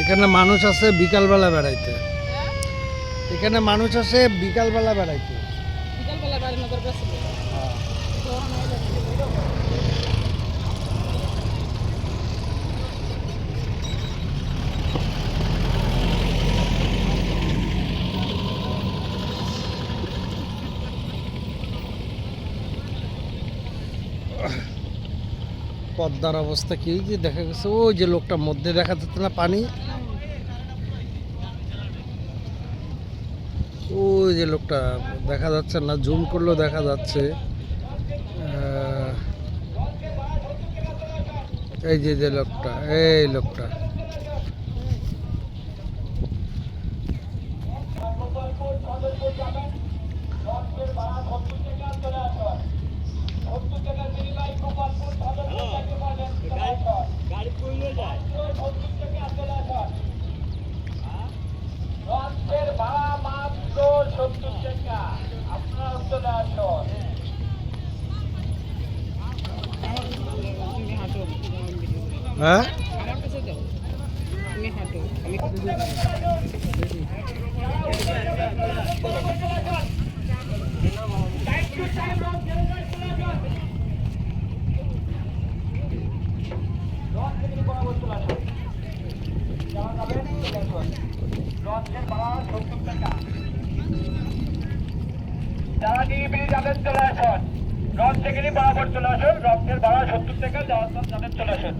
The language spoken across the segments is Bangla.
এখানে মানুষ আছে বিকালবেলা বেড়াইতে। এখানে মানুষ আছে বিকালবেলা বেড়াইতে। বিকালবেলা বাড়ি নগর পদ্মার অবস্থা কি? যে দেখা গেছে, ওই যে লোকটা মধ্যে দেখা যাচ্ছে না পানি। ওই যে লোকটা দেখা যাচ্ছে না, জুম করলেও দেখা যাচ্ছে। এই যে যে লোকটা, এই লোকটা লঞ্চের ভাড়া মাত্র সত্তর টাকা আপনারা চলে আসুন তুমি হাঁটো হ্যাঁ আমার কাছে যাও তুমি হাঁটো আমি লঞ্চের ভাড়া সত্তর টাকা যারা নিয়ে বেরিয়ে যাবেন চলে আসুন লঞ্চ থেকে নিয়ে বরাবর চলে আসুন লঞ্চের ভাড়া সত্তর টাকা, যাওয়ার যাদের চলে আসুন।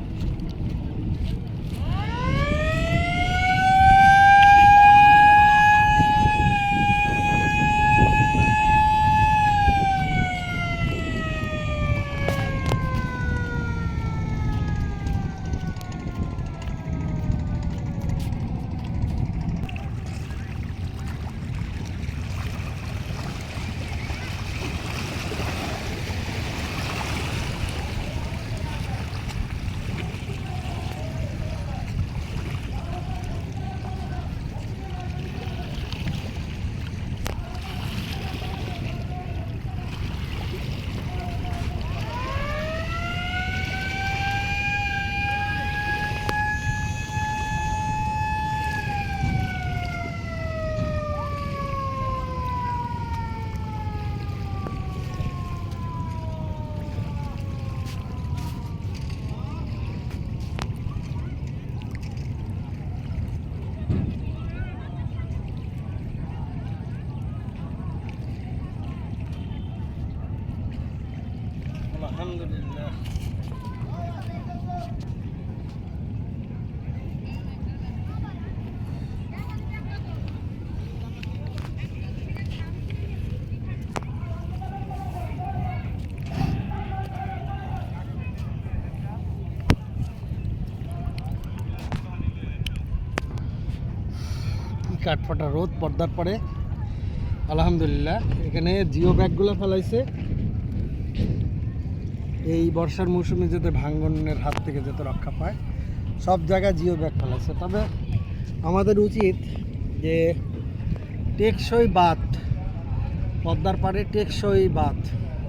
কাঠফাটা রোদ পর্দার পরে। আলহামদুলিল্লাহ, এখানে জিও ব্যাগগুলো ফেলাইছে। এই বর্ষার মৌসুমে যাতে ভাঙ্গনের হাত থেকে যাতে রক্ষা পায়, সব জায়গায় জিও ব্যাগ ফেলাইছে। তবে আমাদের উচিত যে টেকসই বাঁধ পদ্মার পাড়ে টেকসই বাঁধ,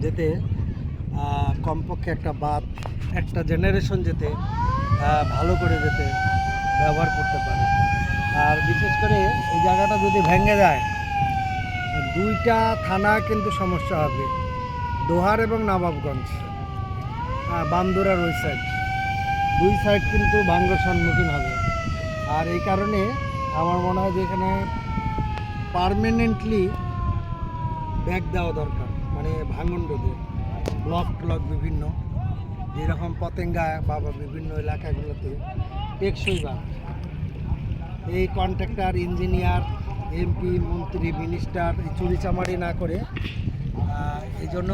যেতে কমপক্ষে একটা বাঁধ, একটা জেনারেশন যেতে ভালো করে যেতে ব্যবহার করতে পারে। আর বিশেষ করে এই জায়গাটা যদি ভেঙে যায় দুইটা থানা কিন্তু সমস্যা হবে। দোহার এবং নবাবগঞ্জ বান্দুরার ওই সাইড দুই সাইড কিন্তু ভাঙ্গর সম্মুখীন হবে। আর এই কারণে আমার মনে হয় যে এখানে পারমানেন্টলি ব্যাগ দেওয়া দরকার মানে ভাঙন রোধে। ব্লক ট্লক বিভিন্ন, যেরকম পতেঙ্গা বা বা বিভিন্ন এলাকাগুলোতে টেকসই বাঁধ। এই কন্ট্রাক্টর, ইঞ্জিনিয়ার এমপি মন্ত্রী, মিনিস্টার, এই চুরিচামারি না করে। এই জন্য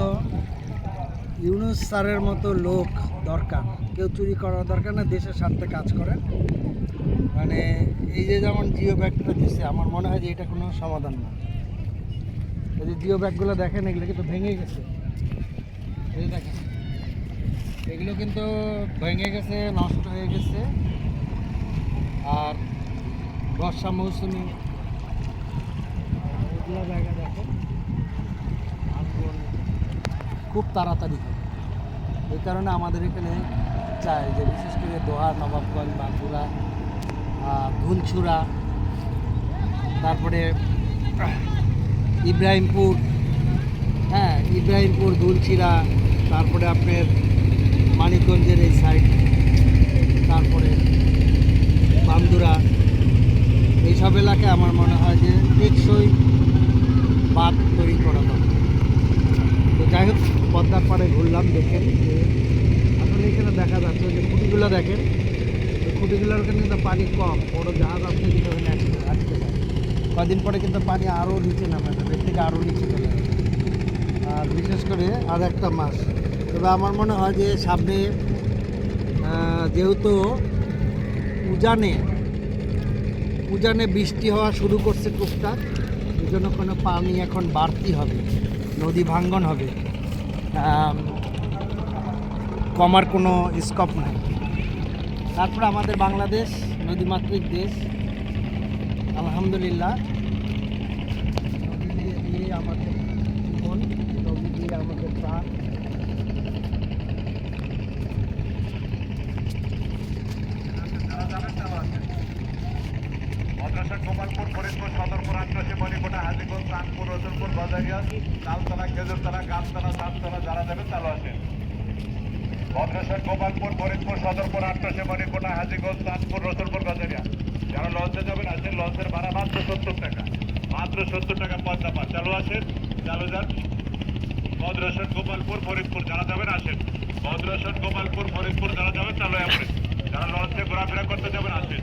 ইউনুস স্যারের মতো লোক দরকার। কেউ চুরি করার দরকার না, দেশের স্বার্থে কাজ করেন। মানে এই যে যেমন জিও ব্যাগটা দিচ্ছে আমার মনে হয় যে এটা কোনো সমাধান না। এই যে জিও ব্যাগগুলো দেখেন, এগুলো কিন্তু ভেঙে গেছে। দেখেন, এগুলো কিন্তু ভেঙে গেছে, নষ্ট হয়ে গেছে। আর বর্ষা মৌসুমি এগুলো জায়গা দেখো। ভাঙ্গন খুব তাড়াতাড়ি হয় এই কারণে আমাদের এখানে চাই যে বিশেষ করে দোহা, নবাবগঞ্জ, বাঁকুড়া ধুলছুড়া, তারপরে ইব্রাহিমপুর হ্যাঁ ইব্রাহিমপুর দুলচিরা তারপরে আপনার মানিকগঞ্জের এই সাইড তারপরে বান্দুরা এলাকায় আমার মনে হয় যে টেকসই বাঁধ তৈরি করা দরকার। তো যাই হোক, পদ্মার পাড়ে ঘুরলাম দেখেন যে আসলে এখানে দেখা যাচ্ছে যে খুঁটিগুলো দেখেন খুঁটিগুলোর কিন্তু পানি কম, বড় জাহাজ আপনি কিন্তু আটকে যায় কদিন পরে কিন্তু পানি আরও নিচে নামে যাবে এর থেকে আরও নিচে চলে যাবে। আর বিশেষ করে আর একটা মাস তবে আমার মনে হয় যে সামনে যেহেতু উজানে উজানে বৃষ্টি হওয়া শুরু করছে টুকটাক। এই জন্য কোনো পানি এখন বাড়তি হবে, নদী ভাঙ্গন হবে। কমার কোনো স্কোপ নাই। তারপরে আমাদের বাংলাদেশ, নদীমাতৃক দেশ। আলহামদুলিল্লাহ নদী দিয়ে দিয়ে আমাদের জীবন নদী দিয়ে আমাদের প্রাণ ভদ্রসর ফরিদপুর সদরপুর আট্রাসী মণিকোটা হাজিগঞ্জ কানপুর রসুলপুর বাজারিয়া তালতলা খেজুরতলা, গাছতলা, সাততলা, যারা যাবেন তারা আসেন ভদ্রসর গোপালপুর, ফরিদপুর, সদরপুর আট্রাসী মণিকোটা হাজিগঞ্জ কানপুর রসুলপুর বাজারিয়া যারা লঞ্চে যাবেন, আসেন, লঞ্চের ভাড়া মাত্র সত্তর টাকা। মাত্র সত্তর টাকা পদ্মা পার চালু আসেন চালু যান। ভদ্রসর গোপালপুর, ফরিদপুর, যারা যাবেন, আসেন। ভদ্রসর গোপালপুর, ফরিদপুর, যারা যাবেন চালু আসেন। যারা লঞ্চে ঘোরাফেরা করতে যাবেন, আসেন।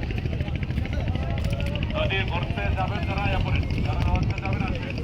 যদি ঘুরতে যাবেন যারা এরপরে যারা ঘুরতে যাবেন আসবেন।